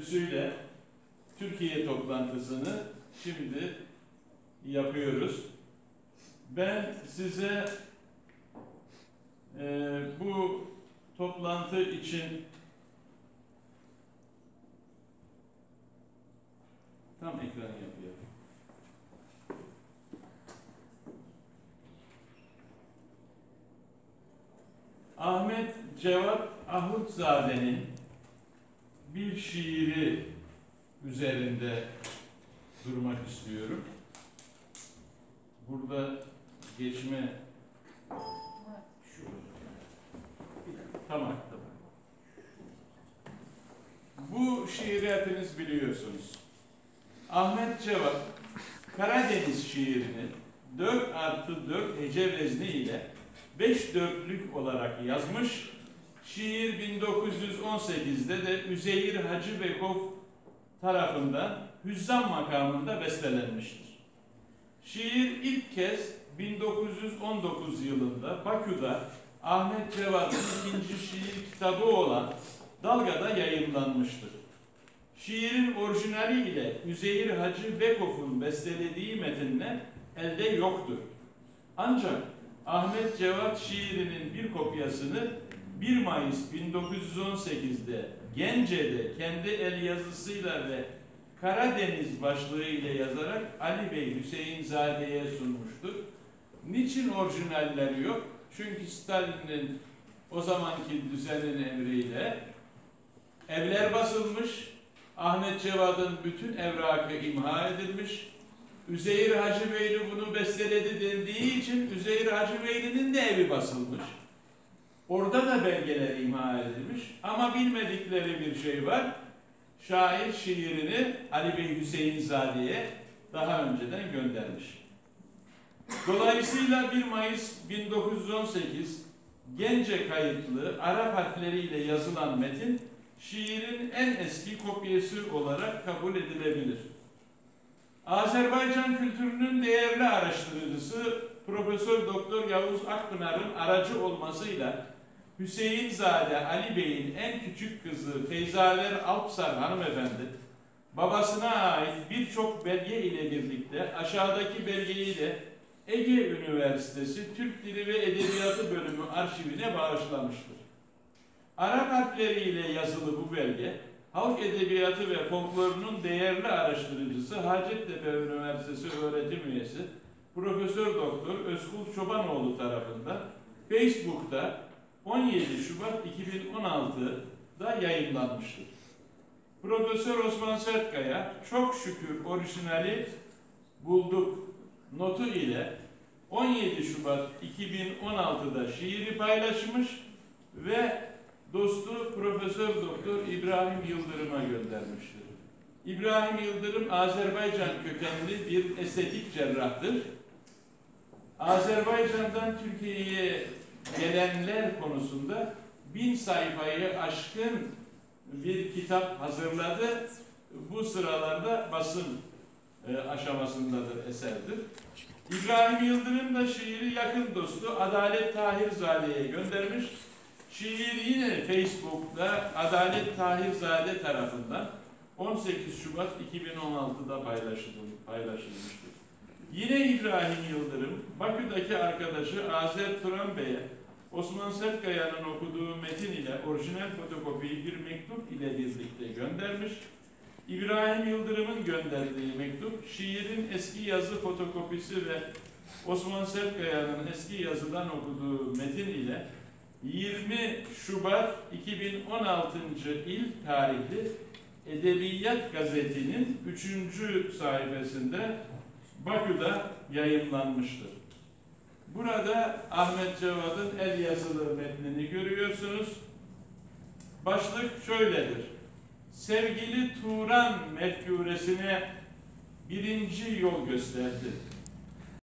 Üsüyle Türkiye toplantısını şimdi yapıyoruz. Ben size e, bu toplantı için tam ekran yapıyorum. Ahmet Cevat Ahutzade'nin bir şiiri üzerinde durmak istiyorum. Burada geçme şu tamam. Bu şiiri hepiniz biliyorsunuz. Ahmet Cevat Karadeniz şiirini 4 artı 4 hece vezni ile 5 dörtlük olarak yazmış. Şiir 1918'de de Üzeyir Hacı Bekov tarafından Hüzzam makamında bestelenmiştir. Şiir ilk kez 1919 yılında Bakü'de Ahmet Cevat'ın ikinci şiir kitabı olan Dalga'da yayınlanmıştır. Şiirin orijinali ile Üzeyir Hacı Bekov'un bestelediği metinle elde yoktur. Ancak Ahmet Cevat şiirinin bir kopyasını 1 Mayıs 1918'de Gence'de kendi el yazısıyla ve Karadeniz başlığı ile yazarak Ali Bey Hüseyin Zade'ye sunmuştur. Niçin orijinalleri yok? Çünkü Stalin'in o zamanki düzenin emriyle evler basılmış, Ahmet Cevat'ın bütün evrakı imha edilmiş, Üzeyir Hacı Beyli bunu besteledi dendiği için Üzeyir Hacı Beyli'nin de evi basılmış. Orada da belgeler imha edilmiş ama bilmedikleri bir şey var. Şair şiirini Ali Bey Hüseyin Zade'ye daha önceden göndermiş. Dolayısıyla 1 Mayıs 1918 Gence kayıtlı Arap harfleriyle yazılan metin şiirin en eski kopyası olarak kabul edilebilir. Azerbaycan kültürünün değerli araştırıcısı Profesör Doktor Yavuz Akpınar'ın aracı olmasıyla Hüseyin Zade Ali Bey'in en küçük kızı Feyzaler Alpsar hanımefendi babasına ait birçok belge ile birlikte aşağıdaki belgeyi de Ege Üniversitesi Türk Dili ve Edebiyatı Bölümü arşivine bağışlamıştır. Arap harfleriyle yazılı bu belge halk edebiyatı ve folklorunun değerli araştırıcısı Hacettepe Üniversitesi öğretim üyesi Profesör Doktor Özkul Çobanoğlu tarafından Facebook'ta 17 Şubat 2016'da yayınlanmıştır. Profesör Osman Sertkaya çok şükür orijinali bulduk notu ile 17 Şubat 2016'da şiiri paylaşmış ve dostu Profesör Doktor İbrahim Yıldırım'a göndermiştir. İbrahim Yıldırım Azerbaycan kökenli bir estetik cerrahtır. Azerbaycan'dan Türkiye'ye gelenler konusunda bin sayfayı aşkın bir kitap hazırladı. Bu sıralarda basın e, aşamasındadır eserdir. İbrahim Yıldırım da şiiri yakın dostu Adalet Tahirzade'ye göndermiş. Şiir yine Facebook'ta Adalet Tahirzade tarafından 18 Şubat 2016'da paylaşılmıştır. Yine İbrahim Yıldırım, Bakü'deki arkadaşı Azer Turan Bey'e Osman Sertkaya'nın okuduğu metin ile orijinal fotokopiyi bir mektup ile birlikte göndermiş. İbrahim Yıldırım'ın gönderdiği mektup, şiirin eski yazı fotokopisi ve Osman Sertkaya'nın eski yazıdan okuduğu metin ile 20 Şubat 2016. il tarihli Edebiyat Gazeti'nin 3. sayfasında Bakü'de yayınlanmıştır. Burada Ahmet Cevat'ın el yazılı metnini görüyorsunuz. Başlık şöyledir. Sevgili Turan mefkuresine birinci yol gösterdi.